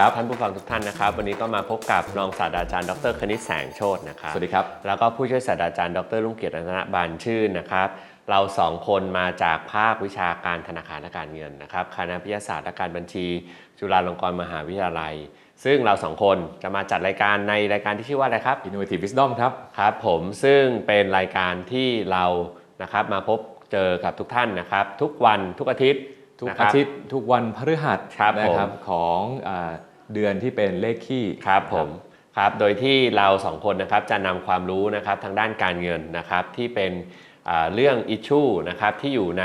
ครับสวัสดีครับท่านผู้ฟังทุกท่านนะครับ วันนี้ก็มาพบกับรองศาสตราจารย์ดรคณิตแสงโชตนะครับสวัสดีครับ แล้วก็ผู้ช่วยศาสตราจารย์ดรลุงเกียรติรัตนบานชื่นนะครับ เราสองคนมาจากภาควิชาการธนาคารและการเงินนะครับคณะวิทยาศาสตร์และการบัญชี จุฬาลงกรณ์มหาวิทยาลัย ซึ่งเราสองคนจะมาจัดรายการในรายการที่ชื่อว่าอะไรครับ Innovative Wisdom ครับครับผมซึ่งเป็นรายการที่เรานะครับมาพบเจอกับทุกท่านนะครับ ทุกวันทุกอาทิตย์ทุกนะคอารับทิตย์ทุกวันพฤหัสครับนะครับผมของอ่า เดือนที่เป็นเลขขี้ครับผมครับโดยที่เราสองคนนะครับจะนำความรู้นะครับทางด้านการเงินนะครับที่เป็นอ่าเรื่องอิชชูนะครับที่อยู่ใน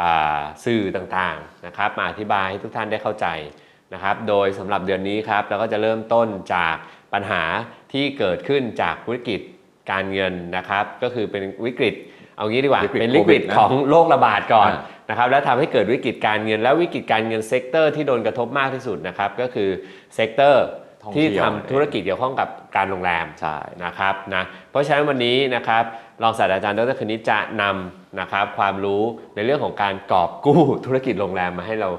อ่าสื่อต่างๆนะครับมาอธิบายให้ทุกท่านได้เข้าใจนะครับโดยสำหรับเดือนนี้ครับเราก็จะเริ่มต้นจากปัญหาที่เกิดขึ้นจากวิกฤตการเงินนะครับ ก็คือเป็นวิกฤตเอางี้ดีกว่าวิกฤตเป็นวิกฤตโควิดนะของโรคระบาดก่อนอ่า นะครับแล้วทำให้เกิดวิกฤตการเงิน และวิกฤตการเงินเซกเตอร์ที่โดนกระทบมากที่สุดนะครับก็คือเซกเตอร์ท่องเที่ที่ยวทำธุรกิจเกี่ยวข้องกับการโรงแรมใช่นะครับนะเพราะฉะนั้นวันนี้นะครับรองศาสตราจารย์ดรคณิตจะนำนะครับความรู้ในเรื่องของการกอบกู้ธุรกิจโรงแรมมาให้เรา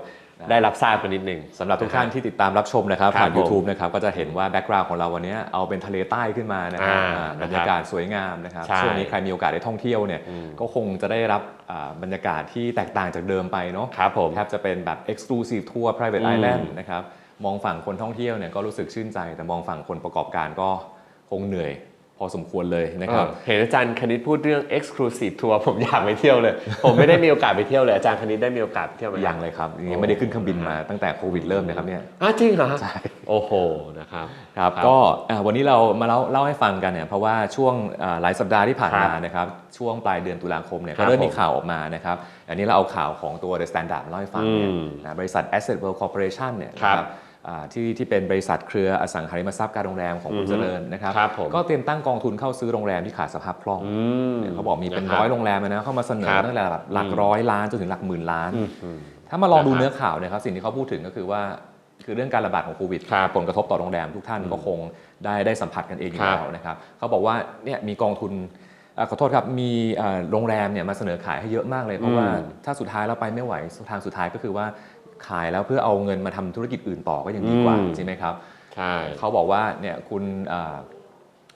ได้รับทราบกันนิดหนึ่งสำหรับทุกท่านที่ติดตามรับชมนะครับครับผ่านผม YouTube นะครับก็จะเห็นว่าแบ็กกราวน์ของเราวันนี้เอาเป็นทะเลใต้ขึ้นมานะครับอ่าอ่านะครับบรรยากาศสวยงามนะครับใช่ช่วงนี้ใครมีโอกาสได้ท่องเที่ยวเนี่ยอืมก็คงจะได้รับอ่าบรรยากาศที่แตกต่างจากเดิมไปเนาะครับผมแทบจะเป็นแบบ exclusive tour private อืม island นะครับมองฝั่งคนท่องเที่ยวเนี่ยก็รู้สึกชื่นใจ แต่มองฝั่งคนประกอบการก็คงเหนื่อย พอสมควรเลยนะครับเออเห็นอาจารย์คณิตพูดเรื่อง exclusive tour ผมอยากไปเที่ยวเลย ผมไม่ได้มีโอกาสไปเที่ยวเลยอาจารย์คณิตได้มีโอกาสไปเที่ยวไหมยังเลยครับยังไม่ได้ขึ้นเครื่องบินมาตั้งแต่โควิดเริ่มเลยครับเนี่ยอะจริงเหรอฮะใช่โอ้โหนะครับครับครับก็อ่าวันนี้เรามาเล่าเล่าให้ฟังกันเนี่ยเพราะว่าช่วงอ่าหลายสัปดาห์ที่ผ่านครับมานะครับช่วงปลายเดือนตุลาคมเนี่ยครัก็บเริ่มมีผมข่าวออกมานะครับอันนี้เราเอาข่าวของตัว The Standard มาเล่าให้ฟังเนี่ยอืมนะบริษัท Asset World Corporation เนี่ยครับนะอ่า ที่ที่เป็นบริษัทเครืออสังหาริมทรัพย์การโรงแรมของคุณอือฮึเจริญนะครับครับผมก็เตรียมตั้งกองทุนเข้าซื้อโรงแรมที่ขาดสภาพคล่องอืมเนี่ยเขาบอกมีเป็นนะคบร้อยโรงแรมเลยนะเข้ามาเสนอครับตั้งแต่แบบหลักอืมร้อยล้านจนถึงหลักหมื่นล้านอืมอืมถ้ามาลองดูนะครับเนื้อข่าวเนะครับสิ่งที่เขาพูดถึงก็คือว่าคือเรื่องการระบาดของโควิดครับผลกระทบต่อโรงแรมทุกท่านก็คงได้ได้สัมผัสกันเองอยู่ครับแล้วนะครับเขาบอกว่าเนี่ยมีกองทุนอ่าขอโทษครับมีอ่าโรงแรมเนี่ยมาเสนอขายให้เยอะมากเลยเพราะว่าอืมถ้าสุดท้ายเราไปไม่ไหวทางสุดท้ายก็คือว่า ขายแล้วเพื่อเอาเงินมาทำธุรกิจอื่นต่อก็ยังดีกว่าอืมใช่ไหมครับใช่เขาบอกว่าเนี่ยคุณอ่า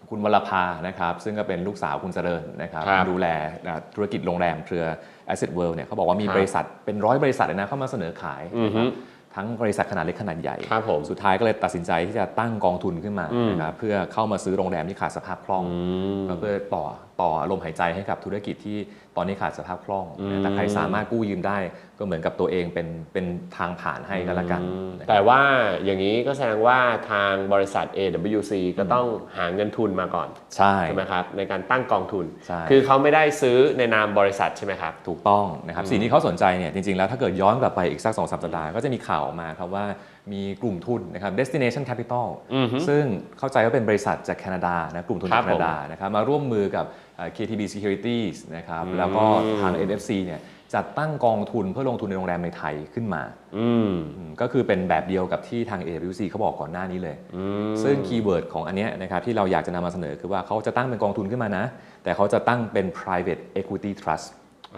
คุณวรภานะครับ ซึ่งก็เป็นลูกสาวคุณเจริญนะครับครับดูแลอ่าธุรกิจโรงแรมเครือ Asset World เนี่ยเขาบอกว่ามีครับบริษัทเป็นร้อยบริษัทเลยนะเข้ามาเสนอขายอือฮึนะครับทั้งบริษัทขนาดเล็กขนาดใหญ่ครับผมสุดท้ายก็เลยตัดสินใจที่จะตั้งกองทุนขึ้นมาอืมนะครับเพื่อเข้ามาซื้อโรงแรมที่ขาดสภาพคล่องอืมก็เพื่อต่อต่อลมหายใจให้กับธุรกิจที่ ตอนนี้ขาดสภาพคล่องอืมนะแต่ใครสามารถกู้ยืมได้ก็เหมือนกับตัวเองเป็นเป็นทางผ่านให้ก็แล้วกันอืมนะครับแต่ว่าอย่างนี้ก็แสดงว่าทางบริษัท AWC ก็ต้องหาเงินทุนมาก่อนใช่ใช่ไหมครับในการตั้งกองทุน ใช่ คือเขาไม่ได้ซื้อในนามบริษัทใช่ไหมครับ ถูกต้องนะครับสิ่งที่เขาสนใจเนี่ยจริงๆแล้วถ้าเกิดย้อนกลับไปอีกสักสองสัปดาห์ก็จะมีข่าวออกมาครับว่ามีกลุ่มทุนนะครับ destination capital อือฮึซึ่งเข้าใจว่าเป็นบริษัทจากแคนาดานะกลุ่มทุนครัจากบแคนาดานะครับมาร่วมมือกับเอ่อ KTB Securities นะครับอืมแล้วก็ทาง NFC เนี่ยจัดตั้งกองทุนเพื่อลงทุนในโรงแรมในไทยขึ้นมาอืมอืมก็คือเป็นแบบเดียวกับที่ทาง AWC เขาบอกก่อนหน้านี้เลยอืมซึ่งคีย์เวิร์ดของอันเนี้ยนะครับที่เราอยากจะนำมาเสนอคือว่าเขาจะตั้งเป็นกองทุนขึ้นมานะ แต่เขาจะตั้งเป็น private equity trust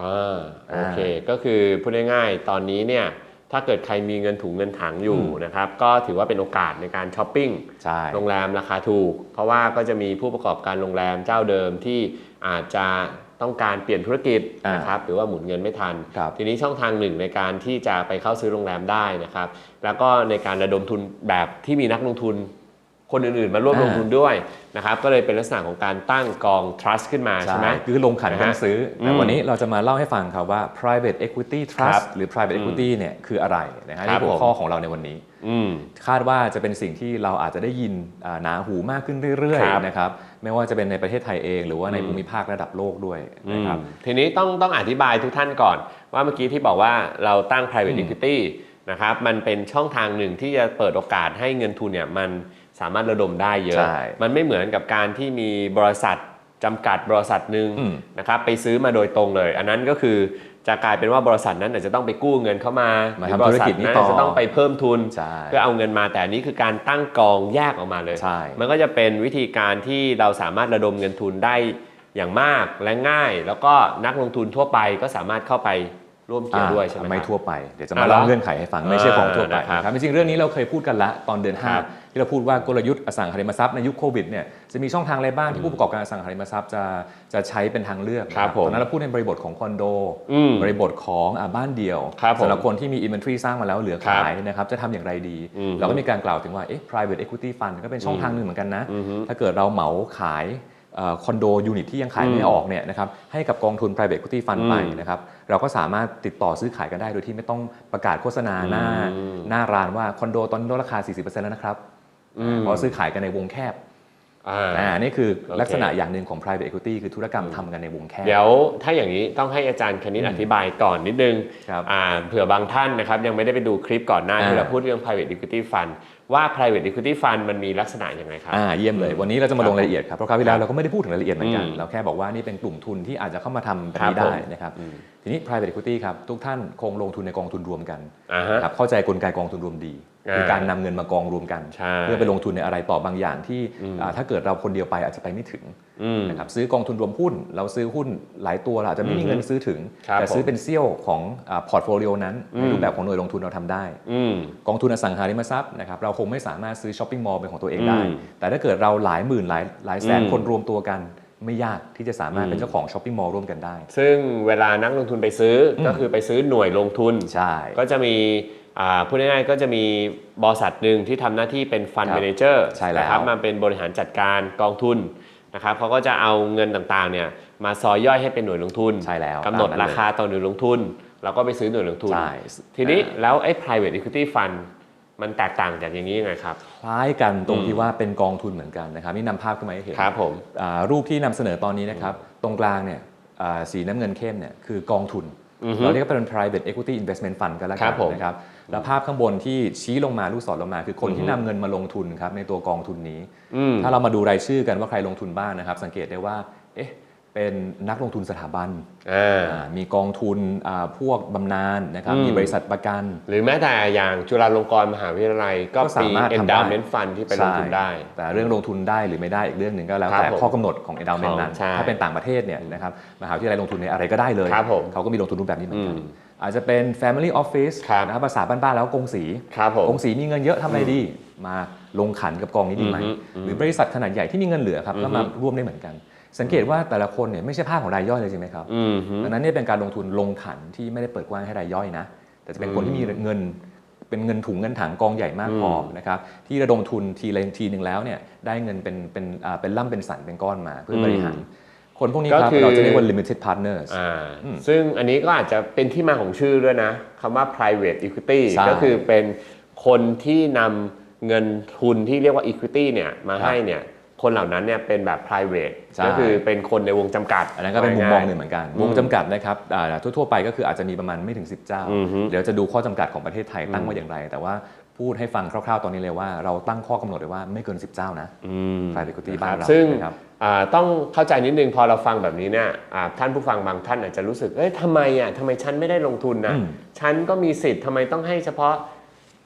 อ่าโอเค ก็คือพูดง่ายๆ ตอนนี้เนี่ย ถ้าเกิดใครมีเงินถุงเงินถังอยู่อืมนะครับก็ถือว่าเป็นโอกาสในการช้อปปิ้งใช่โรงแรมราคาถูก เพราะว่าก็จะมีผู้ประกอบการโรงแรมเจ้าเดิมที่อาจจะต้องการเปลี่ยนธุรกิจอ่านนะครับหรือว่าหมุนเงินไม่ทันครับทีนี้ช่องทางหนึ่งในการที่จะไปเข้าซื้อโรงแรมได้นะครับ แล้วก็ในการระดมทุนแบบที่มีนักลงทุน คนอื่นๆ มาร่วมอ่าลงทุนด้วยนะครับก็เลยเป็นลักษณะของการตั้งกอง trust ขึ้นมาใช่ไหมคือลงขันกันซื้ออืแต่มวันนี้เราจะมาเล่าให้ฟังครับว่า private equity ครั trust บหรือ private equity เนี่ยคืออะไรนะฮะครันี่บหัวผมข้อของเราในวันนี้อืมคาดว่าจะเป็นสิ่งที่เราอาจจะได้ยินอ่าหนาหูมากขึ้นเรื่อยครับๆนะครับไม่ว่าจะเป็นในประเทศไทยเองหรือว่าในอืมภูมิภาคระดับโลกด้วยนะครับอืมทีนี้ต้องต้องอธิบายทุกท่านก่อน ว่าเมื่อกี้ที่บอกว่าเราตั้ง private อืม equity นะครับมันเป็นช่องทางหนึ่งที่จะเปิดโอกาสให้เงินทุนเนี่ยมัน สามารถระดมได้เยอะใช่มันไม่เหมือนกับการที่มีบริษัทจำกัดบริษัทหนึ่งอืมนะครับไปซื้อมาโดยตรงเลย อันนั้นก็คือจะกลายเป็นว่าบริษัทนั้นอาจจะต้องไปกู้เงินเข้ามามาหรือทำธุรกิจบนี้ษัทต่ออาจจะต้องไปเพิ่มทุนใช่เพื่อเอาเงินมาแต่อันนี้คือการตั้งกองแยกออกมาเลยใช่มันก็จะเป็นวิธีการที่เราสามารถระดมเงินทุนได้อย่างมากและง่าย แล้วก็นักลงทุนทั่วไปก็สามารถเข้าไป ร่วมเกี่ยวด้วยใช่ไหมอ่าไม่ครับทั่วไปเดี๋ยวจะอ่ามาเหรอเล่าเงื่อนไขให้ฟังไม่ใช่ของทั่วไปอ่านะครับนะครับจริงๆเรื่องนี้เราเคยพูดกันละตอนเดือนครับ5ที่เราพูดว่ากลยุทธ์อสังหาริมทรัพย์ในยุคโควิดเนี่ยจะมีช่องทางอะไรบ้างที่ผู้ประกอบการอสังหาริมทรัพย์จะจะใช้เป็นทางเลือกนะครับผมตอนนั้นเราพูดในบริบทของคอนโดอืมบริบทของอ่าบ้านเดี่ยวครับผมสำหรับคนที่มี inventory สร้างมาแล้วเหลือครับขายนะครับจะทำอย่างไรดีอืมเราก็มีการกล่าวถึงว่าเอ๊ะ private equity fund ก็เป็นช่องทางหนึ่งเหมือนกันนะอือฮึถ้าเกิดเราเหมาขายเอ่อคอนโดยูนิตที่ยังขายไม่ออกเนี่ยนะครับให้กับกองทุน private equity fund อืมไปนะครับ เราก็สามารถติดต่อซื้อขายกันได้โดยที่ไม่ต้องประกาศโฆษณาหน้าอืมหน้าร้านว่าคอนโดตอนนี้ลดราคา 40%แล้วนะครับอืมเพราะซื้อขายกันในวงแคบ อ่าอ่านี่คือโอเคลักษณะอย่างหนึ่งของ private equity คือธุรกรรมทำกันในวงแคบ เดี๋ยวถ้าอย่างนี้ต้องให้อาจารย์คณิตอธิบายก่อนนิดนึงครับอ่าเผื่อบางท่านนะครับยังไม่ได้ไปดูคลิปก่อนหน้าที่อ่าเราพูดเรื่อง private equity fund ว่า private equity fund มันมีลักษณะยังไงครับอ่าเยี่ยมเลย วันนี้เราจะมาลงครับรายละเอียดครับ เพราะคราวที่แล้วเราก็ไม่ได้พูดถึงรายละเอียดเหมือนกันอืมเราแค่บอกว่านี่เป็นกลุ่มทุนที่อาจจะเข้ามาทำแบบครับนี้ได้ผมนะครับอืมทีนี้ private equity ครับทุกท่านคงลงทุนในกองทุนรวมกันอ่าฮะนะครับเข้าใจกลไกกองทุนรวมดีอ่า คือการนำเงินมากองรวมกันใช่เพื่อไปลงทุนในอะไรต่อบางอย่างที่อ่าถ้าเกิดเราคนเดียวไปอาจจะไปไม่ถึงอืมนะครับซื้อกองทุนรวมหุ้น เราซื้อหุ้นหลายตัวเราอาจจะไม่มีเงินซื้อถึงครับแต่ซื้อผมเป็นเซี่ยวของพอร์ตโฟลิโอนั้นอืในมรูปแบบของหน่วยลงทุนเราทำได้อืมกองทุนอสังหาริมทรัพย์นะครับเราคงไม่สามารถซื้อช้อปปิ้งมอลล์เป็นของตัวเองได้อืมแต่ถ้าเกิดเราหลายหมื่นหลายหลายแสนอืมคนรวมตัวกันไม่ยากที่จะสามารถอืมเป็นเจ้าของช้อปปิ้งมอลล์ร่วมกันได้ ซึ่งเวลานักลงทุนไปซื้ออก็คือไปซื้อหน่วยลงทุน ใช่ ก็จะมีอ่า พูดง่ายๆก็จะมีบริษัทหนึ่งที่ทำหน้าที่เป็นฟันครับเมนเจอร์ใช่แล้วนะครับมาเป็นบริหารจัดการกองทุนนะครับเขาก็จะเอาเงินต่างๆเนี่ยมาซอยย่อยให้เป็นหน่วยลงทุนใช่แล้วกำหนดตามนั้นราคาต่อหน่วยลงทุนเราก็ไปซื้อหน่วยลงทุนใช่ทีนี้อ่าแล้วไอ้ private equity fund มันแตกต่างจากอย่างนี้ยังไงครับ คล้ายกันตรงอืมที่ว่าเป็นกองทุนเหมือนกันนะครับนี่นำภาพขึ้นมาให้เห็นครับผมอ่ารูปที่นำเสนอตอนนี้นะครับ ตรงกลางเนี่ยอ่าสีน้ำเงินเข้มเนี่ยคือกองทุนอือฮึ เราเรียกว่าเป็น private equity investment fund กันแล้วคกัรันบผมนะครับแล้วภาพข้างบนที่ชี้ลงมาลูกศรลงมา คือคนที่นำเงินมาลงทุนครับในตัวกองทุนนี้อืมถ้าเรามาดูรายชื่อกันว่าใครลงทุนบ้างนะครับ สังเกตได้ว่าเอ๊ะ เป็นนักลงทุนสถาบันอ่าอ่ามีกองทุนอ่าพวกบำนาญนะครับ อืม มีบริษัทประกัน หรือแม้แต่อย่างจุฬาลงกรณ์มหาวิทยาลัย ก็ก็สามี มารถทำได้ endowment fund ที่ไปลงทุนได้ ใช่แต่เรื่องลงทุนได้หรือไม่ได้อีกเรื่องหนึ่งก็แล้วครับแต่ผมข้อกำหนดของ endowment นั้น ใช่ถ้าเป็นต่างประเทศเนี่ยนะครับมหาวิทยาลัยลงทุนในอะไรก็ได้เลยครับผมเขาก็มีลงทุนรูปแบบนี้เหมือนกัน อืมอาจจะเป็น family office ครับ นะครับภาษาบ้านๆแล้วกงสี ครับผม กงสีมีเงินเยอะทำอะไรดี มาลงขันกับกองนี้ดีไหมอือฮึอืมหรือบริษัทขนาดใหญ่ที่มีเงินเหลือครับก็มาอือฮึร่วมได้เหมือนกัน สังเกตว่าแต่ละคนเนี่ยไม่ใช่ภาพของรายย่อยเลยใช่ไหมครับอืมฮึดังนั้นเนี่ยเป็นการลงทุนลงขันที่ไม่ได้เปิดกว้างให้รายย่อยนะ แต่จะเป็นคนที่มีเงินเป็นเงินถุงเงินถังกองใหญ่มากพออืมนะครับที่ระดมทุนทีละทีหนึ่งแล้วเนี่ยได้เงินเป็นเป็นอ่าเป็นล่ำเป็นสันเป็นก้อนมาเพื่อบริหารคนพวกนี้ครับก็คือเราจะเรียกว่า limited partners อ่าอืมซึ่งอันนี้ก็อาจจะเป็นที่มาของชื่อด้วยนะคำว่า private equity ใช่ก็คือเป็นคนที่นำเงินทุนที่เรียกว่า equity เนี่ยมาครับให้เนี่ย คนเหล่านั้นเนี่ยเป็นแบบ private ใช่ ก็คือเป็นคนในวงจำกัดอันนั้นก็เป็นมุมมองหนึ่งาเหมือนกันอืมวงจำกัดนะครับอ่าทั่วๆไปก็คืออาจจะมีประมาณไม่ถึง 10 เจ้า อือฮึ เดี๋ยวจะดูข้อจำกัดของประเทศไทยตั้งไว้อย่างไร แต่ว่าพูดให้ฟังคร่าวๆตอนนี้เลยว่าเราตั้งข้อกำหนดไว้ว่าไม่เกิน 10 เจ้านะ อืม private equity นะคบ้ารันเราซึ่งนะครับ อ่าต้องเข้าใจนิดนึงพอเราฟังแบบนี้เนี่ยอ่าท่านผู้ฟังบางท่านอาจจะรู้สึก เอ้ยทำไมอะทำไมฉันไม่ได้ลงทุนนะ อืมฉันก็มีสิทธิ์ทำไมต้องให้เฉพาะ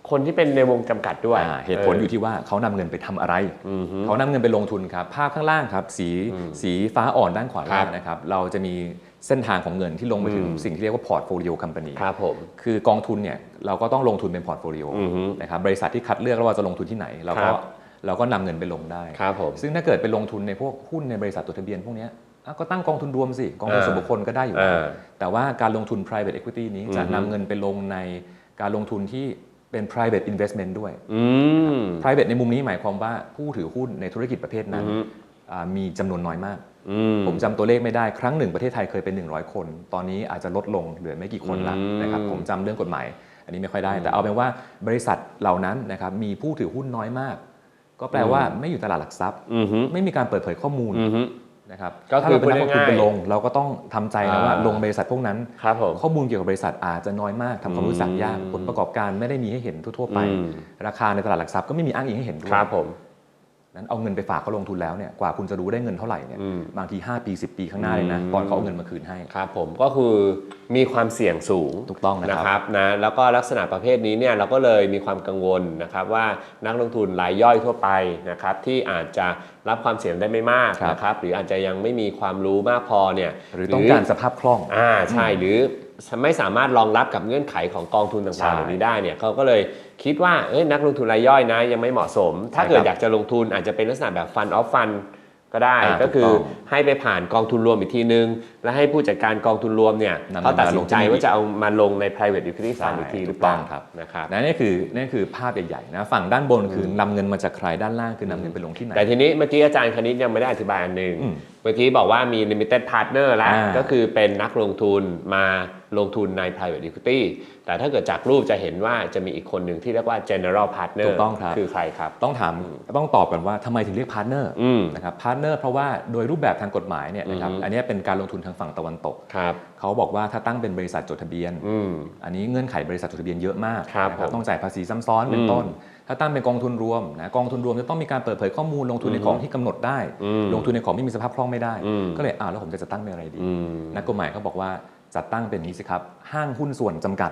คนที่เป็นในวงจำกัดด้วยอ่าเหตุผลอยู่ที่ว่าเขานำเงินไปทำอะไรอืมฮึเขานำเงินไปลงทุนครับ ภาพข้างล่างครับ สีสีฟ้าอ่อนด้านขวาครัล่าบงนะครับ เราจะมีเส้นทางของเงินที่ลงไปถึงอืมสิ่งที่เรียกว่าพอร์ตโฟลิโอคัม p a นีครับผมคือกองทุนเนี่ยเราก็ต้องลงทุนเป็นพอร์ตโฟลิโออือฮึนะครับบริษัทที่คัดเลือกแล้วว่าจะลงทุนที่ไหนเราครัก็บเราก็นำเงินไปลงได้ครับผมซึ่งถ้าเกิดไปลงทุนในพวกหุ้นในบริษัทตัวทะเบียนพวกเนี้ยอะก็ตั้งกองทุนรวมสิ กองทุนอ่าส่วนบุคคลก็ได้อยู่แล้วอ่าแต่ว่าการลงทุน private equity นี้จะอือฮึนำเงินไปลงในการลงทุนที่ เป็น private investment ด้วย อืม private ในมุมนี้หมายความว่าผู้ถือหุ้นในธุรกิจประเภทนั้นอือฮึ อ่ามีจำนวนน้อยมาก อืม ผมจำตัวเลขไม่ได้ครั้งหนึ่งประเทศไทยเคยเป็น 100 คน ตอนนี้อาจจะลดลงเหลือไม่กี่คนละอืมนะครับผมจำเรื่องกฎหมาย อันนี้ไม่ค่อยได้ แต่เอาเป็นว่าบริษัทเหล่านั้นนะครับมีผู้ถือหุ้นน้อยมาก ก็แปลว่าไม่อยู่ตลาดหลักทรัพย์ อือฮึ ไม่มีการเปิดเผยข้อมูล อือฮึ นะครับก็คือถ้าเราเป็นนักลงทุนพูดง่ายๆไปลง เราก็ต้องทำใจนะว่าอ่าลงบริษัทพวกนั้นครับผมข้อมูลเกี่ยวกับบริษัทอาจจะน้อยมากทำความรู้จักยากอืมผลประกอบการไม่ได้มีให้เห็นทั่วๆไปอืมราคาในตลาดหลักทรัพย์ก็ไม่มีอ้างอิงให้เห็นด้วคยรับผมนั้นเอาเงินไปฝากเขาลงทุนแล้วเนี่ยกว่าคุณจะรู้ได้เงินเท่าไหร่เนี่ยอืมบางที 5 ปี 10 ปีข้างหน้าเลยนะอืมตอนเขาเอาเงินมาคืนให้ครับผมก็คือมีความเสี่ยงสูงถูกต้องนะครับนะครับนะแล้วก็ลักษณะประเภทนี้เนี่ยเราก็เลยมีความกังวลนะครับว่านักลงทุนรายย่อยทั่วไปนะครับที่อาจจะรับความเสี่ยงได้ไม่มากครับนะครับหรืออาจจะยังไม่มีความรู้มากพอเนี่ยหรือต้องการสภาพคล่องอ่าใช่หรือไม่สามารถรองรับกับเงื่อนไขของกองทุนใช่ต่างๆเหล่านี้ได้เนี่ยเขาก็เลยคิดว่าเอ้ยนักลงทุนรายย่อยนะยังไม่เหมาะสม ถ้าเกิดครับอยากจะลงทุนอาจจะเป็นลักษณะแบบฟันออฟฟัน ก็ได้อ่าก็คือถูกต้องให้ไปผ่านกองทุนรวมอีกทีนึง และให้ผู้จัดการกองทุนรวมเนี่ยนำเขาตัดสินใจมาลงที่ว่าจะเอามาลงใน private equity ใช่ fund อีกทีหรือเปล่าถูกต้องครับ นะครับ นะนี่คือนี่คือภาพใหญ่ๆนะฝั่งด้านบนคือนำเงินมาจากใครด้านล่างคือนำเงินไปลงที่ไหน แต่ทีนี้เมื่อกี้อาจารย์คณิตยังไม่ได้อธิบายอันหนึ่งอืมเมื่อกี้บอกว่ามี limited partner แล้ว อ่าก็คือเป็นนักลงทุนมา ลงทุนใน private equity แต่ถ้าเกิดจากรูปจะเห็นว่าจะมีอีกคนหนึ่งที่เรียกว่า general partner ถูกต้องครับคือใครครับ ต้องถามต้องตอบกันว่าทำไมถึงเรียกพาร์ทเนอร์อืมนะครับพาร์ทเนอร์เพราะว่าโดยรูปแบบทางกฎหมายเนี่ยนะครับอือฮึอันนี้เป็นการลงทุนทางฝั่งตะวันตกครับเขาบอกว่าถ้าตั้งเป็นบริษัทจดทะเบียนอืมอันนี้เงื่อนไขบริษัทจดทะเบียนเยอะมากครับนะผมต้องจ่ายภาษีซ้ำซ้อนเป็นอืมต้นถ้าตั้งเป็นกองทุนรวมนะกองทุนรวมจะต้องมีการเปิดเผยข้อมูลลงทุนในของที่กำหนดได้อืมลงทุนในของไม่มีสภาพคล่องไม่ได้อืมก็เลยอ้าวแล้วผมจะจัดตั้งเป็นอะไรดีอืมนักกฎหมายเขาบอกว่า จัดตั้งเป็นนี้สิครับ ห้างหุ้นส่วนจำกัด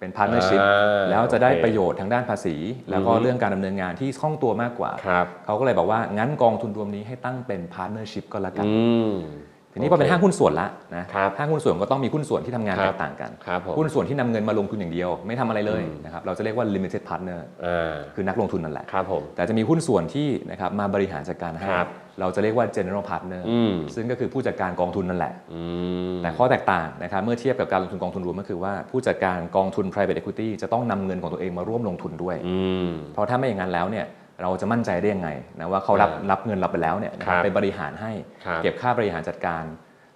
เป็นพาร์ n เนอร์ชิพอ่าแล้วจะได้โอเคประโยชน์ทางด้านภาษี แล้วก็อือฮึเรื่องการดำเนินงานที่คล่องตัวมากกว่า ครับ เขาก็เลยบอกว่างั้นกองทุนรวมนี้ให้ตั้งเป็นพาร์ n เนอร์ชิพก็แล้วกัน อืม ทีนี้พอเป็นโอคห้างหุ้นส่วนละนะครับห้างหุ้นส่วนก็ต้องมีหุ้นส่วนที่ทำงานครัแตบกต่างกัน ครับผมหุ้นส่วนที่นำเงินมาลงทุนอย่างเดียว ไม่ทำอะไรเลยอืมนะครับเราจะเรียกว่า limited partner อ่าคือนักลงทุนนั่นแหละ ครับผม แต่จะมีหุ้นส่วนที่นะครับมาบริหารจัดการให้ครับ เราจะเรียกว่า general partner อืมซึ่งก็คือผู้จัดการกองทุนนั่นแหละอืมแต่ข้อแตกต่างนะครับเมื่อเทียบกับการลงทุนกองทุนรวมก็คือว่าผู้จัดการกองทุน private equity จะต้องนำเงินของตัวเองมาร่วมลงทุนด้วยอืมเพราะถ้าไม่อย่างนั้นแล้วเนี่ยเราจะมั่นใจได้ยังไงนะว่าเขารับอ่ารับเงินเราไปแล้วเนี่ยนะครับครับไปบริหารให้ครับเก็บค่าบริหารจัดการ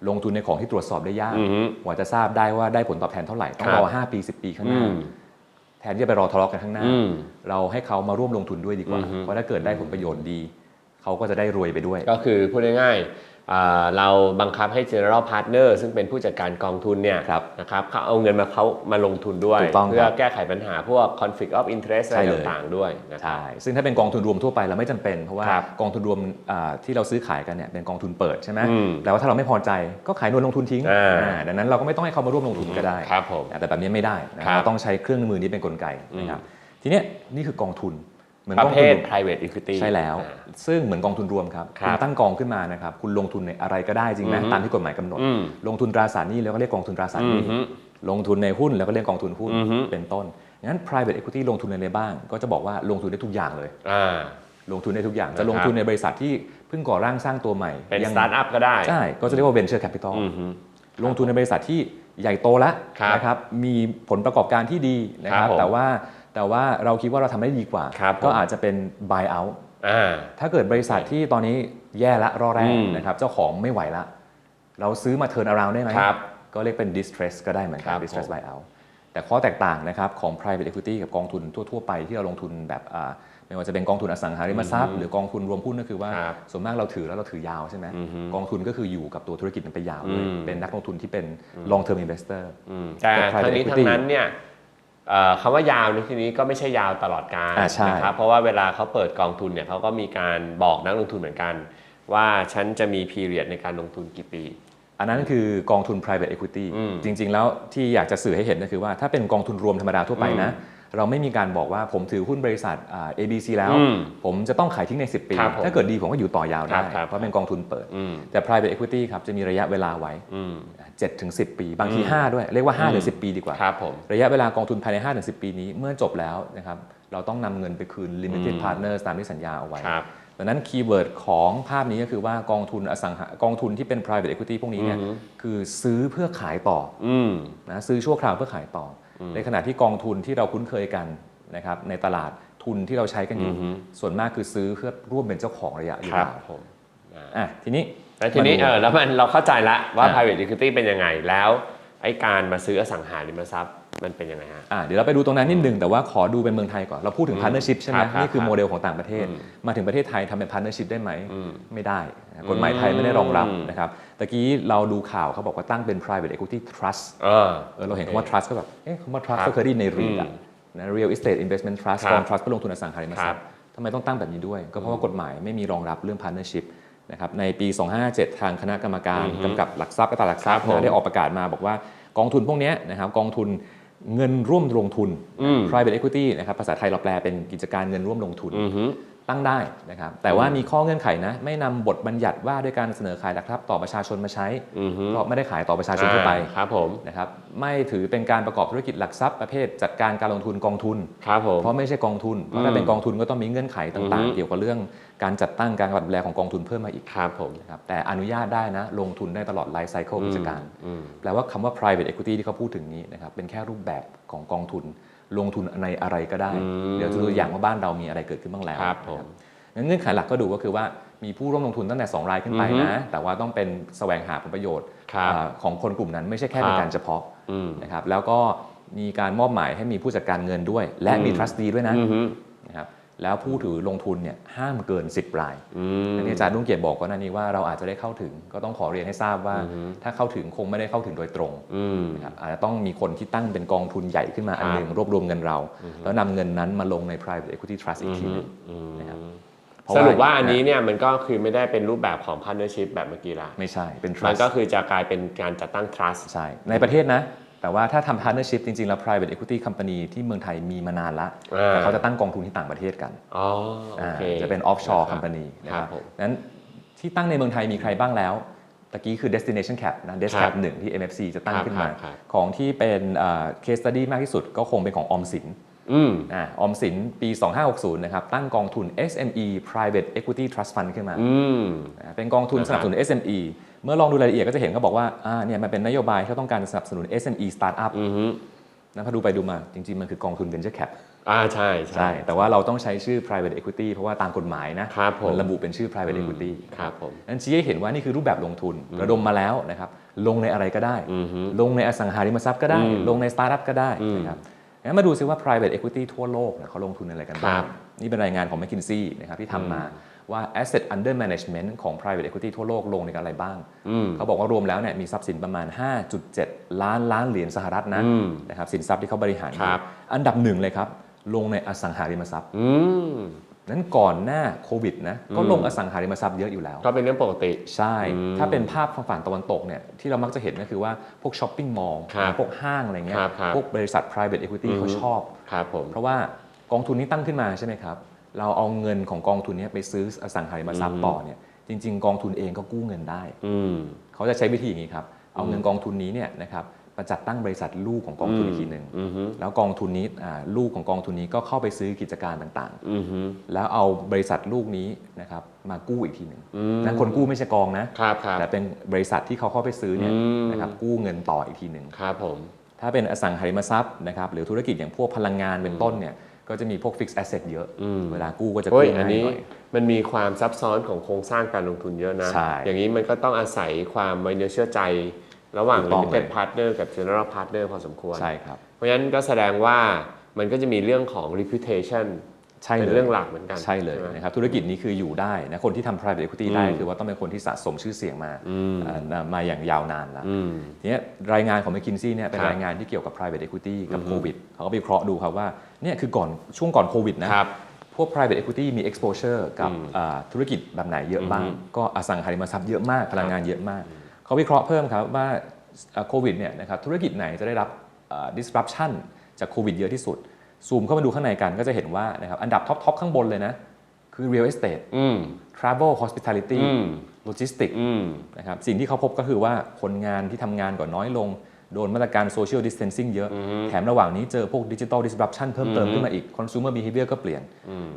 ลงทุนในของที่ตรวจสอบได้ยากอือฮึกว่าจะทราบได้ว่าได้ผลตอบแทนเท่าไหร่ต้องครับรอ5 ปี 10 ปีข้างหอืน้ามแทนที่จะไปรอทะเลาะกันข้างหน้าอืมเราให้เขามาร่วมลงทุนด้วยดีกว่าอือฮึเพราะถ้าเกิดได้ผลประโยชน์ดี เขาก็จะได้รวยไปด้วย ก็คือพูดง่ายๆอ่าเราบังคับให้ general partner ซึ่งเป็นผู้จัดการกองทุนเนี่ยครับนะครับเขาเอาเงินมาเขามาลงทุนด้วยถูกต้องเพื่อครับแก้ไขปัญหาพวก conflict of interest อะไรใช่เลยต่างๆด้วยนะครัใช่บซึ่งถ้าเป็นกองทุนรวมทั่วไปเราไม่จำเป็น เพราะว่าครับกองทุนรวมอ่าที่เราซื้อขายกันเนี่ยเป็นกองทุนเปิดใช่ไหมอืมแต่ว่าถ้าเราไม่พอใจก็ขายหน่วยลงทุนทิ้งอ่าอ่าดังนั้นเราก็ไม่ต้องให้เขามาร่วมลงทุนก็ได้ครับผมแต่แบบนี้ไม่ได้นะครับเราต้องใช้เครื่องมือนี้เป็นกลไกนะครับทีเนี้ยนี่คือกองทุน เหมือนปกระองเภทุนท private equity ใช่แล้วอ่าซึ่งเหมือนกองทุนรวมครับครับณตั้งกองขึ้นมานะครับ คุณลงทุนในอะไรก็ได้จริงไหมอือฮึตามที่กฎหมายกำหนดอืมลงทุนตราสารหนี้แล้วก็เรียกกองทุนตราสารหนี้อือฮึลงทุนในหุ้นแล้วก็เรียกกองทุนหุ้นอือฮึเป็นต้น งั้น private equity ลงทุนในอะไรบ้าง ก็จะบอกว่าลงทุนได้ทุกอย่างเลยอ่าลงทุนได้ทุกอย่างนะครับจะลงทุนในบริษัทที่เพิ่งก่อร่างสร้างตัวใหม่ เป็นยังสตาร์ทอัพก็ได้ ใช่ ก็จะเรียกว่า venture capital อือฮึลงทุนในบริษัทที่ใหญ่โตแล้วครับนะครับ มีผลประกอบการที่ดีนะคครัรับบผมแต่ว่า แต่ว่าเราคิดว่าเราทำได้ดีกว่าครับผมก็อาจจะเป็น buy out อ่าถ้าเกิดบริษัทที่ตอนนี้แย่ละรอแรอืกมนะครับเจ้าของไม่ไหวละ เราซื้อมา turn around ได้ไหมครับก็เรียกเป็น distress ก็ได้เหมือนคกัรันบ distress ผม buyout แต่ข้อแตกต่างนะครับของ private equity กับกองทุนทั่ว ๆ ไปที่เราลงทุนแบบอ่าไม่ว่าจะเป็นกองทุนอสังหาริมทรัพย์หรือกองทุนรวมหุ้นก็คือว่าครับส่วนมากเราถือแล้วเราถือยาวใช่ไหมอือฮึกองทุนก็คืออยู่กับตัวธุรกิจนั้นไปยาวเลยอืมเป็นนักลงทุนที่เป็น long term investor อืมแต่กับ private ทั้งนี้ equity ทั้งนั้นเนี่ยเอ่อ คำว่ายาวในที่นี้ก็ไม่ใช่ยาวตลอดการอ่าใช่นะครับเพราะว่าเวลาเขาเปิดกองทุนเนี่ยเขาก็มีการบอกนักลงทุนเหมือนกัน ว่าฉันจะมี period ในการลงทุนกี่ปี อันนั้นคือกองทุน private equity อืมจริง ๆ แล้วที่อยากจะสื่อให้เห็นก็คือว่าถ้าเป็นกองทุนรวมธรรมดาทั่วไปนะ เราไม่มีการบอกว่าผมถือหุ้นบริษัทอ่า ABC แล้วอืมผมจะต้องขายทิ้งใน 10 ปีครับผมถ้าเกิดดีผมก็อยู่ต่อยาวครัได้บครับเพราะเป็นกองทุนเปิดอืมแต่ private equity ครับจะมีระยะเวลาไว้อืม7ถึง10 ปี บางทีอืม5ด้วย เรียกว่า5หรือ10 ปีดีกว่าครับผมระยะเวลากองทุนภายใน5ถึง10 ปีนี้เมื่อจบแล้วนะครับเราต้องนำเงินไปคืน limited อืม partners ตามที่สัญญาเอาไว้ครับดังนั้นคีย์เวิร์ดของภาพนี้ก็คือว่ากองทุนอสังหากองทุนที่เป็น private equity พวกนี้เนี่ยอือฮึคือซื้อเพื่อขายต่ออืมนะซื้อชั่วคราวเพื่อขายต่ออ ในขณะที่กองทุนที่เราคุ้นเคยกันนะครับในตลาดทุนที่เราใช้กันอยู่อือฮึส่วนมากคือซื้อเพื่อร่วมเป็นเจ้าของระยะครับยาวผมอ่าอะทีนี้แล้วทีนี้มาดูเออแล้วมันเราเข้าใจละว่าอ่า private equity เป็นยังไงแล้วไอ้การมาซื้ออสังหาริมทรัพย์ มันเป็นยังไงฮะอะเดี๋ยวเราไปดูตรงนั้นนิดนึงแต่ว่าขอดูเป็นเมืองไทยก่อน เราพูดถึงอืม partnership ใช่ไหมครับครับนี่คือโมเดลของต่างประเทศอืมมาถึงประเทศไทยทำเป็น partnership ได้ไหมอืมไม่ได้นะกฎหมายไทยไม่ได้รองรับอืมนะครับตะกี้เราดูข่าวเขาบอกว่าตั้งเป็น private equity trust เออเออเราเห็นคำว่า trust ก็แบบเอ๊ะคำว่า trust ครับก็เคยได้ยินใน REIT อะอืมนะ real estate investment trust ครับกอง trust เพื่อลงทุนอสังหาริมทครัรัพบย์ทำไมต้องตั้งแบบนี้ด้วย ก็เพราะว่ากฎหมายไม่มีรองรับเรื่อง partnership นะครับในปี 257ทางคณะกรรมการอือฮึกำกับหลักทรัพย์และตลาดหลักทรัพย์ครับผมนะได้ออกประกาศมาบอกว่ากองทุนพวกเนี้ยนะครับกองทุน เงินร่วมลงทุนอืม private equity นะครับภาษาไทยเราแปลเป็นกิจการเงินร่วมลงทุน อือฮึ ตั้งได้นะครับแต่ว่ามีข้อเงื่อนไขนะ ไม่นำบทบัญญัติว่าด้วยการเสนอขายหลักทรัพย์ต่อประชาชนมาใช้อือฮึเพราะไม่ได้ขายต่อประชาชนทั่วไปอ่าครับผมนะครับไม่ถือเป็นการประกอบธุรกิจหลักทรัพย์ประเภทจัดการการลงทุนกองทุนครับผมเพราะไม่ใช่กองทุนเพราะถ้าเป็นกองทุนก็ต้องมีเงื่อนไขต่างอือฮึๆเกี่ยวกับเรื่องการจัดตั้งการดูแลของกองทุนเพิ่มมาอีกครับผมนะครับแต่อนุญาตได้นะลงทุนได้ตลอดไลฟ์ไซเคิลกิจการอืมแปลว่าคำว่า private equity ที่เขาพูดถึงนี้นะครับเป็นแค่รูปแบบของกองทุน ลงทุนในอะไรก็ได้อืมเดี๋ยวจะดูตัวอย่างว่าบ้านเรามีอะไรเกิดขึ้นบ้างแล้วครับผมงั้นเงื่อนไขหลักก็ดูก็คือว่ามีผู้ร่วมลงทุนตั้งแต่ 2 รายขึ้นไปอือฮึนะ แต่ว่าต้องเป็นแสวงหาผลประโยชน์ครับอ่าของคนกลุ่มนั้นไม่ใช่แค่เป็นครับการเฉพาะอืมนะครับแล้วก็มีการมอบหมายให้มีผู้จัดการเงินด้วย และมีอืม trustee ด้วยนะอือฮึนะครับ แล้วผู้ถือลงทุนเนี่ยห้ามเกิน 10รายอืมอันนี้อาจารย์รุ่งเกียรติบอกก่อนหน้านี้ว่าเราอาจจะได้เข้าถึงก็ต้องขอเรียนให้ทราบว่าอือฮึถ้าเข้าถึงคงไม่ได้เข้าถึงโดยตรงอืมนะครับอาจจะต้องมีคนที่ตั้งเป็นกองทุนใหญ่ขึ้นมาอันหนึ่งครับรวบรวมเงินเรา แล้วนำเงินนั้นมาลงใน private equity trust อีกทีหนึงอืมนะครับสรุปว่าอันนี้เนี่ยมันก็คือไม่ได้เป็นรูปแบบของ partnership แบบเมื่อกี้ละไม่ใช่เป็นมัน trust ก็คือจะกลายเป็นการจัดตั้ง trust ใช่ในประเทศนะ แต่ว่าถ้าทำ partnership จริงๆ แล้ว private equity company ที่เมืองไทยมีมานานละอ่า แต่เขาจะตั้งกองทุนที่ต่างประเทศกันอ๋อโอเค อ่าจะเป็น offshore นะครับ company นะคครัรับบผมนั้นที่ตั้งในเมืองไทยมีใครบ้างแล้วตะกี้คือ destination cap นะ des ครั cap บหนึ่งที่ MFC จะตั้งครับขึ้นมา ครับครับ ของที่เป็นอ่า case study มากที่สุดก็คงเป็นของออมสิน อืม อ่าออมสินปี 2560 นะครับ ตั้งกองทุน SME Private Equity Trust Fund ขึ้นมาอืม อ่าเป็นกองทุนนะครับ สนับสนุน SME เมื่อลองดูรายละเอียดก็จะเห็นเขาบอกว่าอ่าเนี่ยมันเป็นนโยบายที่ต้องการสนับสนุน SME Startup อือฮึนะพอดูไปดูมาจริง ๆ มันคือกองทุน Venture Cap อ่าใช่ใช่ แต่ว่าเราต้องใช้ชื่อ private equity เพราะว่าตามกฎหมายนะครับผมมันระบุเป็นชื่อ private equity ครับผมนั้นชี้ให้เห็นว่านี่คือรูปแบบลงทุนระดมมาแล้วนะครับลงในอะไรก็ได้อือฮึลงในอสังหาริมทรัพย์ก็ได้อืมลงในสตาร์ทอัพก็ได้อืมนะครับงั้นมาดูซิว่า private equity ทั่วโลกเนี่ยเขาลงทุนในอะไรกันบ้าครังบนี่เป็นรายงานของ McKinsey นะครับที่ทำมา ว่า asset under management ของ private equity ทั่วโลกลงในอะไรบ้างอืมเขาบอกว่ารวมแล้วเนี่ยมีทรัพย์สินประมาณ 5.7 ล้านล้านเหรียญสหรัฐนะอืมนะครับสินทรัพย์ที่เขาบริหารอยู่ครับอันดับหนึ่งเลยครับ ลงในอสังหาริมทรัพย์อืมนั้นก่อนหน้าโควิดนะก็อืมลงอสังหาริมทรัพย์เยอะอยู่แล้ว ก็เป็นเรื่องปกติใช่อืมถ้าเป็นภาพทางฝั่งตะวันตกเนี่ยที่เรามักจะเห็นก็คือว่าพวกช้อปปิ้งมอลล์ครับพวกห้างอะไรเงี้ยครับครับพวกบริษัท private equity อืมเขาชอบครับผมเพราะว่ากองทุนนี้ตั้งขึ้นมาใช่ไหมครับ เราเอาเงินของกองทุนนี้ไปซื้ออสังหาริมทรัพย์ต่อเนี่ยจริง ๆ กองทุนเองก็กู้เงินได้อืมเขาจะใช้วิธีอย่างนี้ครับเอาเงินกองทุนนี้เนี่ยนะครับมาจัดตั้งบริษัทลูกของกองทุนอีกทีหนึ่งอือฮึแล้วกองทุนนี้อ่าลูกของกองทุนนี้ก็เข้าไปซื้อกิจการต่างอือฮึๆแล้วเอาบริษัทลูกนี้นะครับมากู้อีกทีหนึ่งอืมนั้นคนกู้ไม่ใช่กองนะครับครับแต่เป็นบริษัทที่เขาเข้าไปซื้อเนี่ยอืมนะครับกู้เงินต่ออีกทีหนึ่งครับผมถ้าเป็นอสังหาริมทรัพย์นะครับหรือธุรกิจอย่างพวกพลังงานเป็นต้นเนี่ย ก็จะมีพวก fixed asset เยอะอืมเวลากู้ก็จะเฮ้ยกู้อันง่ายนี้หน่อยมันมีความซับซ้อนของโครงสร้างการลงทุนเยอะนะใช่อย่างนี้มันก็ต้องอาศัยความไว้เนื้อเชื่อใจ ระหว่างถูกต้อง limited เลย partner กับ general partner พอสมควรใช่ครับเพราะฉะนั้นก็แสดงว่ามันก็จะมีเรื่องของ reputation ใช่เป็นเลยเรื่องหลักเหมือนกันใช่เลยไหมนะครับธุรกิจนี้คืออยู่ได้นะคนที่ทำ private equity อืมได้คือว่าต้องเป็นคนที่สะสมชื่อเสียงมาอืมอ่ามาอย่างยาวนานแล้วอืมทีเนี้ยรายงานของ McKinsey เนี่ยเป็นครับรายงานที่เกี่ยวกับ private equity กับอือฮึโควิดเขาก็ไปวิเคราะห์ดูครับว่าเนี่ยคือก่อนช่วงก่อนโควิดนะครับพวก private equity มี exposure กับอืมอ่าธุรกิจแบบไหนเยอะบ้างอือฮึก็อสังหาริมทรัพย์เยอะมากพลังงานเยอะมากเขาวิเคราะห์เพิ่มครับว่าอ่าโควิดเนี่ยนะครับธุรกิจไหนจะได้รับอ่า disruption จากโควิดเยอะที่สุด ซูมเข้ามาดูข้างในกันก็จะเห็นว่านะครับอันดับท็อปๆข้างบนเลยนะ คือ real estate อืม travel hospitality อืม logistics อืมนะครับสิ่งที่เขาพบก็คือว่าคนงานที่ทำงานก็น้อยลง โดนมาตรการ social distancing เยอะ แถมระหว่างนี้เจอพวก digital disruption เพิ่มเติมขึ้นมาอีก consumer behavior ก็เปลี่ยน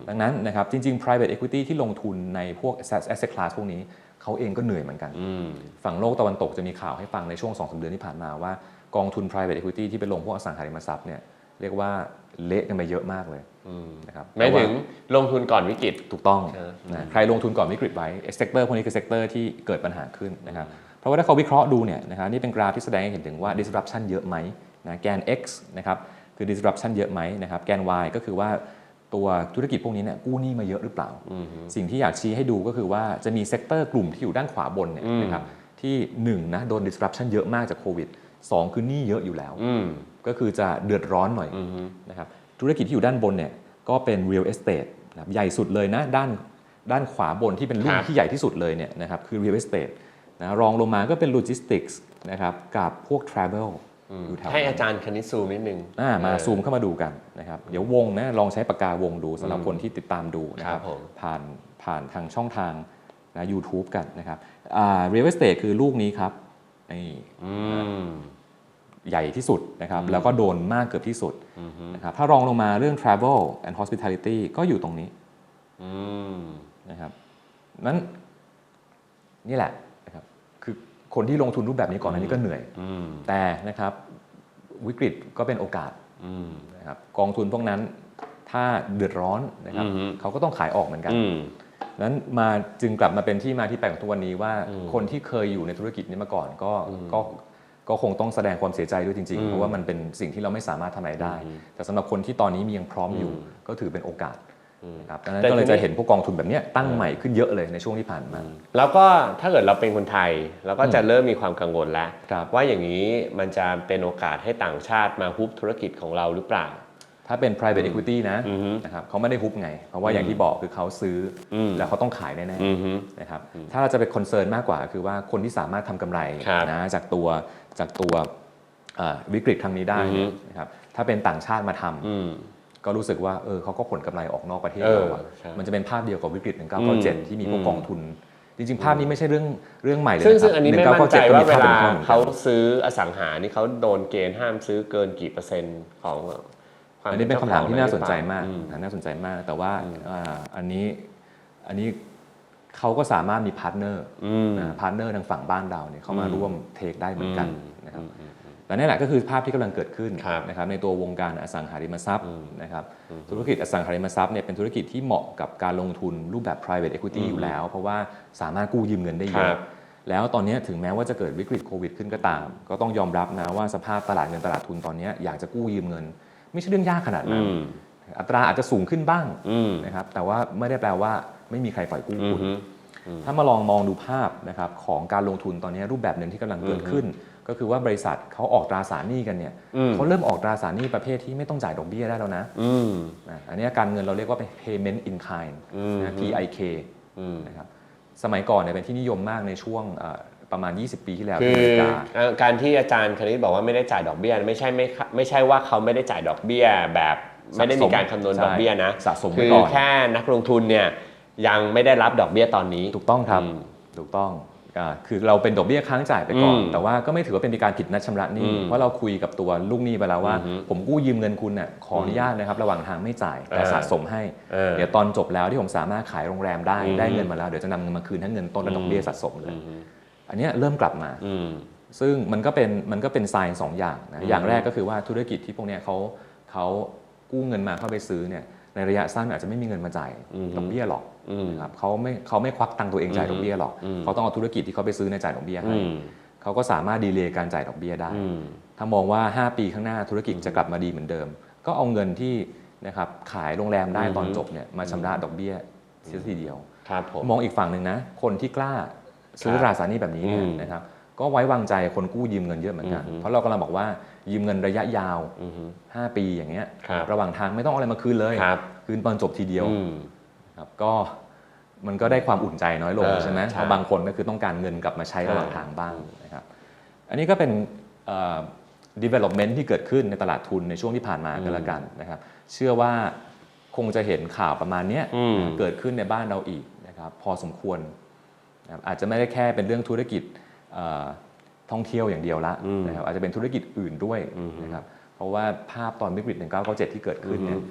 ดังนั้นนะครับจริง ๆ private equity ที่ลงทุนในพวก asset asset class พวกนี้เขาเองก็เหนื่อยเหมือนกันอืมฝั่งโลกตะวันตกจะมีข่าวให้ฟังในช่วง2อสเดือนที่ผ่านมาว่ากองทุน private equity ที่ไปลงพวกอสังหาริมทรัพย์เนี่ย เรียกว่าเละกันไปเยอะมากเลยนะครับหมายถึงลงทุนก่อนวิกฤตถูกต้องเออนะใครลงทุนก่อนวิกฤตไว้เซกเตอร์พวกนี้คือเซกเตอร์ที่เกิดปัญหาขึ้นนะครับเพราะว่าถ้าเขาวิเคราะห์ดูเนี่ยนะครับนี่เป็นกราฟที่แสดงให้เห็นถึงว่า disruption เยอะไหมนะแกน x นะครับคือ disruption เยอะไหมนะครับแกน y ก็คือว่าตัวธุรกิจพวกนี้เนี่ยกู้หนี้มาเยอะหรือเปล่า สิ่งที่อยากชี้ให้ดูก็คือว่าจะมีเซกเตอร์กลุ่มที่อยู่ด้านขวาบนเนี่ยอืมนะครับที่1นะโดน disruption เยอะมากจากโควิดสองคือหนี้เยอะอยู่แล้วอืม ก็คือจะเดือดร้อนหน่อยอืมนะครับธุรกิจที่อยู่ด้านบนเนี่ยก็เป็น real estate นะครับใหญ่สุดเลยนะด้านด้านขวาบนที่เป็นรุ่คนรับที่ใหญ่ที่สุดเลยเนี่ยนะครับคือ real estate นะรองลงมาก็เป็น logistics นะครับกับพวก travel อยู่แถวให้นั้นอาจารย์คณิตซูมนิดนึงอ่ามาเออซูมเข้ามาดูกันนะครับเดี๋ยววงนะลองใช้ปากกาวงดูสำหรับอืมคนที่ติดตามดูนะคครัรับบผมผ่านผ่านทางช่องทางนะ YouTube กันนะครับอ่า real estate คือลูกนี้ครับนี่อืม ใหญ่ที่สุดนะครับอืมแล้วก็โดนมากเกือบที่สุดอืมนะครับถ้ารองลงมาเรื่อง travel and hospitality ก็อยู่ตรงนี้อืมนะครับนั้นนี่แหละนะครับคือคนที่ลงทุนรูปแบบนี้ก่อนหน้านี้ก็เหนื่อยอืมแต่นะครับวิกฤตก็เป็นโอกาสอืมนะครับกองทุนพวกนั้นถ้าเดือดร้อนนะครับอือฮึเขาก็ต้องขายออกเหมือนกันอืมนั้นมาจึงกลับมาเป็นที่มาที่ไปของทุกวันนี้ว่าอืมคนที่เคยอยู่ในธุรกิจนี้มาก่อนก็อืมก็ ก็คงต้องแสดงความเสียใจด้วยจริงอืๆมเพราะว่ามันเป็นสิ่งที่เราไม่สามารถทำอะไรได้อืมแต่สำหรับคนที่ตอนนี้มียังพร้อมอยู่อืมก็ถือเป็นโอกาสอืมนะครับดังนั้นแต่ก็เลยทีนี้จะเห็นพวกกองทุนแบบเนี้ยตั้งใหม่ขึ้นเยอะเลยในช่วงที่ผ่านมา แล้วก็ถ้าเกิดเราเป็นคนไทยเราก็จะเริ่มมีความกังวลแล้วครับว่าอย่างนี้มันจะเป็นโอกาสให้ต่างชาติมาฮุบธุรกิจของเราหรือเปล่า ถ้าเป็น private equity นะอือฮึนะครับเขาไม่ได้ฮุบไง เพราะว่าอย่างที่บอกคือเขาซื้ออมแล้วเขาต้องขายแน่ๆอืมฮึนะครับถ้าเราจะไปคอนเซิร์นมากกว่า คือว่าคนที่สามารถทำกำไรครับนะจากตัวจากตัวเอ่อวิกฤตครั้งนี้ได้เนี่ยอือฮึนะครับถ้าเป็นต่างชาติมาทำอืมก็รู้สึกว่าเออเขาก็ผลกำไรออกนอกประเทศเออเราอะใช่มันจะเป็นภาพเดียวกับวิกฤตอืม1997 ที่มีพวกอืมกองทุน จริงๆ ภาพนี้ไม่ใช่เรื่องเรื่องใหม่เลยซึ่งนะคซึ่รังอันนี้ไม่มั่นใจ1997ว่าเวลาก็มีภพเป็นข้อหมือนกันเขาซื้ออสังหานี่เขาโดนเกณฑ์ห้ามซื้อเกินกี่เปอร์เซ็นต์ของความ อันนี้เป็นคำถามที่น่าสนใจมากอืนะน่าสนใจมาก แต่ว่าอ่าอันนี้อันนี้เขาก็สามารถมีพาร์ทเนอร์อืมพาร์ทเนอร์ทางฝั่งบ้านเราเนี่ยเข้ามาอืมร่วมเทคได้เหมือนกันอืมนะครับอืมและนี่แหละก็คือภาพที่กำลังเกิดขึ้นครับนะครับในตัววงการอสังหาริมทรัพย์อืมนะครับธุรกิจอสังหาริมทรัพย์เนี่ยเป็นธุรกิจที่เหมาะกับการลงทุนรูปแบบ private equity อืมอยู่แล้ว เพราะว่าสามารถกู้ยืมเงินได้เยครัอะบแล้วตอนนี้ถึงแม้ว่าจะเกิดวิกฤตโควิดขึ้นก็ตาม ก็ต้องยอมรับนะว่าสภาพตลาดเงินตลาดทุนตอนนี้อยากจะกู้ยืมเงิน ไม่ใช่เรื่องยากขนาดอืนั้นมอัตราอาจจะสูงขึ้นบ้างอืมนะครับแต่ว่าไม่ได้แปลว่าไม่มีใครปล่อยกู้อืคุณมถ้ามาลองมองดูภาพนะครับของการลงทุนตอนนี้รูปแบบหนึ่งที่กำลังเกิดขึ้น ก็คือว่าบริษัทเขาออกตราสารหนี้กันเนี่ยอืมเขาเริ่มออกตราสารหนี้ประเภทที่ไม่ต้องจ่ายดอกเบี้ยได้แล้วนะอืมนะอันนี้การเงินเราเรียกว่าเป็น payment in kind อืมนะ PIK อืมนะครับสมัยก่อนเนี่ยเป็นที่นิยมมากในช่วงเอ่อ ประมาณ 20 ปีที่แล้วคืที่ออเมริกา เอ่อการที่อาจารย์คณิตบอกว่าไม่ได้จ่ายดอกเบี้ยไม่ใช่ไม่ค่ะไม่ใช่ว่าเขาไม่ได้จ่ายดอกเบี้ยแบบไม่ได้มีการคำนวณใช่ดอกเบี้ยนะสะสมไว้คือก่อน แค่นักลงทุนเนี่ยยังไม่ได้รับดอกเบี้ยตอนนี้ ถูกต้องครับ อืมถูกต้องอ่าคือเราเป็นดอกเบี้ยค้างจ่ายไปก่อน อืมแต่ว่าก็ไม่ถือว่าเป็นการผิดนัดชำระหนี้อืมเพราะเราคุยกับตัวลูกหนี้ไปแล้วว่า อือฮึผมกู้ยืมเงินคุณน่ะขออนุญาตนะครับ ระหว่างทางไม่จ่ายแต่เออสะสมให้ เออเดี๋ยวตอนจบแล้วที่ผมสามารถขายโรงแรมได้อืมได้เงินมาแล้ว เดี๋ยวจะนำเงินมาคืนทั้งเงินต้นและดอกเบี้ยสะสมเลย อืม อันเนี้ยเริ่มกลับมาอืมซึ่งมันก็เป็นมันก็เป็นไซน์สองอย่างอืนะมอย่างแรกก็คือว่าธุรกิจที่พวกเนี้ยเขาเขากู้เงินมาเข้าไปซื้อเนี่ยในระยะสั้นอาจจะไม่มีเงินมาจ่ายอืมดอกเบี้ยหรอกอืมนะครับเขาไม่เขาไม่ควักตังค์ตัวเองจ่ายดอกเบี้ยหรอกอืมเขาต้องเอาธุรกิจที่เขาไปซื้อในยจ่ายดอกเบี้ยให้อืมเขาก็สามารถดีเลย์การจ่ายดอกเบี้ยได้อืมถ้ามองว่า 5 ปีข้างหน้าธุรกิจจะกลับมาดีเหมือนเดิม ก็เอาเงินที่นะครับขายโรงแรมได้อืมตอนจบเนี่ยมาชำระดอกเบี้ยเสียทีเดียวครับผมมองอีกฝั่งหนึ่งนะคนที่กล้า ซื้อครับตราสารหนี้แบบนี้เนี่ยอืมนะครับก็ไว้วางใจคนกู้ยืมเงินเยอะเหมือนกันอืมเพราะเรากำลังบอกว่ายืมเงินระยะยาวอืม5ปีอย่างเงี้ยครับระหว่างทางไม่ต้องเอาอะไรมาคืนเลยครับคืนตอนจบทีเดียวอืมครับก็มันก็ได้ความอุ่นใจน้อยลงเออใช่ไหมใช่เพราะบางคนก็คือต้องการเงินกลับมาใช้ใช่ระหว่างทางบ้างนะครับอันนี้ก็เป็นเอ่อ development ที่เกิดขึ้นในตลาดทุนในช่วงที่ผ่านมาก็แล้วกันนะครับเชื่อว่าคงจะเห็นข่าวประมาณเนี้ยอืมเกิดขึ้นในบ้านเราอีกนะครับพอสมควรนะครับ อาจจะไม่ได้แค่เป็นเรื่องธุรกิจเอ่อท่องเที่ยวอย่างเดียวละอืมนะครับอาจจะเป็นธุรกิจอื่นด้วยอืมนะครับเพราะว่าภาพตอนวิกฤต1997 ที่เกิดขึ้นเนี่ยอืม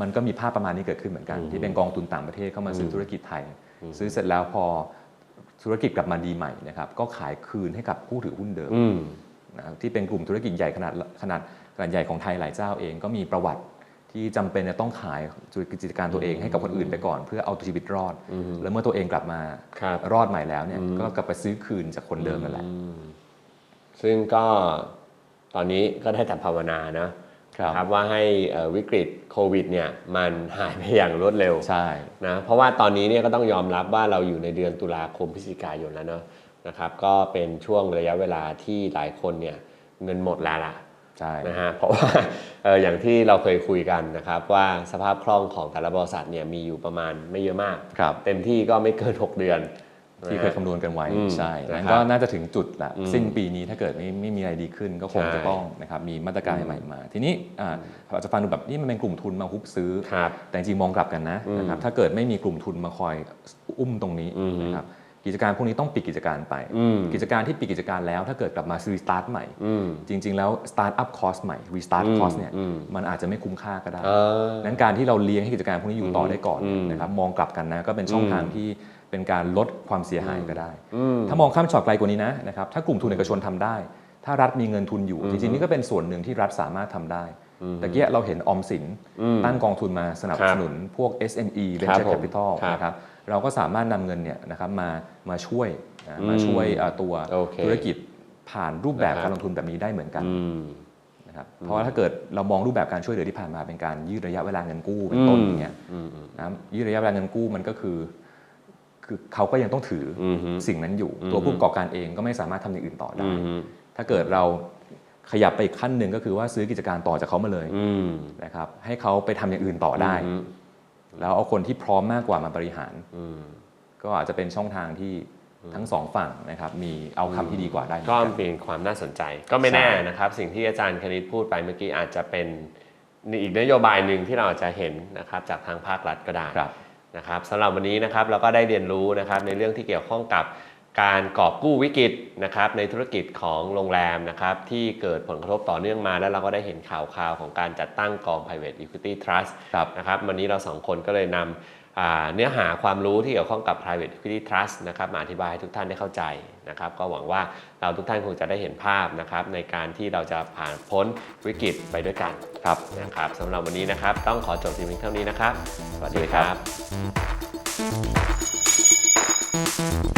มันก็มีภาพประมาณนี้เกิดขึ้นเหมือนกันอืมที่เป็นกองทุนต่างประเทศเข้ามาซื้ออมธุรกิจไทยอืมซื้อเสร็จแล้วพอธุรกิจกลับมาดีใหม่นะครับก็ขายคืนให้กับผู้ถือหุ้นเดิมอืมนะครับที่เป็นกลุ่มธุรกิจใหญ่ขนาดขนาดขนาดใหญ่ของไทยหลายเจ้าเองก็มีประวัติ ที่จำเป็นจะต้องขายธุรกิจการตัวเองให้กับคนอื่นไปก่อน เพื่อเอาชีวิตรอดอืมแล้วเมื่อตัวเองกลับมาครับรอดใหม่แล้วเนี่ยอืมก็กลับไปซื้อคืนจากคนเดิมนั่นแหละอืมซึ่งก็ตอนนี้ก็ได้แต่ภาวนานะว่าให้เอ่อวิกฤตโควิดเนี่ยมันหายไปอย่างรวดเร็วใช่นะเพราะว่าตอนนี้เนี่ยก็ต้องยอมรับว่าเราอยู่ในเดือนตุลาคมพฤศจิกายนแล้วเนาะนะครับก็เป็นช่วงระยะเวลาที่หลายคนเนี่ยเงินหมดแล้วล่ะ ใช่นะฮะเพราะว่าเอ่ออย่างที่เราเคยคุยกันนะครับว่าสภาพคล่องของแต่ละบริษัทเนี่ยมีอยู่ประมาณไม่เยอะมากครับเต็มที่ก็ไม่เกิน 6 เดือนที่เคยคำนวณกันไว้อืมใช่นะครับนั้นก็น่าจะถึงจุดละอืมสิ้นปีนี้ถ้าเกิดไม่ไม่มีอะไรดีขึ้นก็คงใช่จะต้องนะครับมีมาตรการใหม่มา ทีนี้อ่าอาจจะฟังดูแบบนี่มันเป็นกลุ่มทุนมาฮุบซื้อครับแต่จริงๆมองกลับกันนะอืมนะครับถ้าเกิดไม่มีกลุ่มทุนมาคอยอุ้มตรงนี้อืมนะครับ กิจการพวกนี้ต้องปิดกิจการไปอืมกิจการที่ปิดกิจการแล้วถ้าเกิดกลับมารีสตาร์ทใหม่อืมจริง ๆ แล้ว start up cost ใหม่ restart อืม cost เนี่ยอืมมันอาจจะไม่คุ้มค่าก็ได้เออนั้นการที่เราเลี้ยงให้กิจการพวกนี้อยู่ต่อได้ก่อนเนี่ยอืมนะครับมองกลับกันนะก็เป็นช่องอืมทางที่เป็นการลดความเสียหายก็ได้อืมถ้ามองข้ามช็อตไกลกว่านี้นะนะครับถ้ากลุ่มทุนเอกชนทำได้ ถ้ารัฐมีเงินทุนอยู่อืมจริงๆนี่ก็เป็นส่วนหนึ่งที่รัฐสามารถทำได้ อืมแต่เกี้เราเห็นออมสินอืมตั้งกองทุนมาสนับสนุนพวก SME ครับ Venture ผม Capital ครับนะครับเราก็สามารถนำเงินเนี่ยนะครับมามาช่วยนะอืมมาช่วยเอ่อตัวโอเคธุรกิจผ่านรูปแบบนะครับการลงทุนแบบนี้ได้เหมือนกันอืมนะครับเพราะว่าถ้าเกิดเรามองรูปแบบการช่วยเหลือที่ผ่านมาเป็นการยืดระยะเวลาเงินกู้เป็นต้นอย่างเงี้ยอืมอืมนะยืดระยะเวลาเงินกู้มันก็คือ คือเขาก็ยังต้องถือออืมฮึสิ่งนั้นอยู่อืมตัวผู้ประกอบการเองก็ไม่สามารถทำอย่างอื่นต่อได้อืมฮึถ้าเกิดเรา ขยับไปอีกขั้นหนึ่งก็คือว่าซื้อกิจการต่อจากเขามาเลยอืมนะครับให้เขาไปทำอย่างอื่นต่อได้อืมแล้วเอาคนที่พร้อมมากกว่ามาบริหารอืมก็อาจจะเป็นช่องทางที่ทั้งสองฝั่งนะครับมีเอาคำที่ดีกว่าได้เหมือนก็กันเป็นความน่าสนใจ ก็ไม่แน่ใช่นะครับ สิ่งที่อาจารย์คณิตพูดไปเมื่อกี้อาจจะเป็นอีกนโยบายหนึ่งที่เราอาจจะเห็นนะครับจากทางภาครัฐก็ได้ครับนะครับสำหรับวันนี้นะครับเราก็ได้เรียนรู้นะครับในเรื่องที่เกี่ยวข้องกับ การกอบกู้วิกฤตนะครับในธุรกิจของโรงแรมนะครับที่เกิดผลกระทบต่อเนื่องมา แล้วเราก็ได้เห็นข่าวคราวของการจัดตั้งกอง private equity trust ครับนะครับวันนี้เราสองคนก็เลยนำอ่าเนื้อหาความรู้ที่เกี่ยวข้องกับ private equity trust นะครับมาอธิบายให้ทุกท่านได้เข้าใจนะครับก็หวังว่าเราทุกท่านคงจะได้เห็นภาพนะครับในการที่เราจะผ่านพ้นวิกฤตไปด้วยกันครับนะครับสำหรับวันนี้นะครับต้องขอจบเพียงเท่านี้นะครับ สวัสดีครับ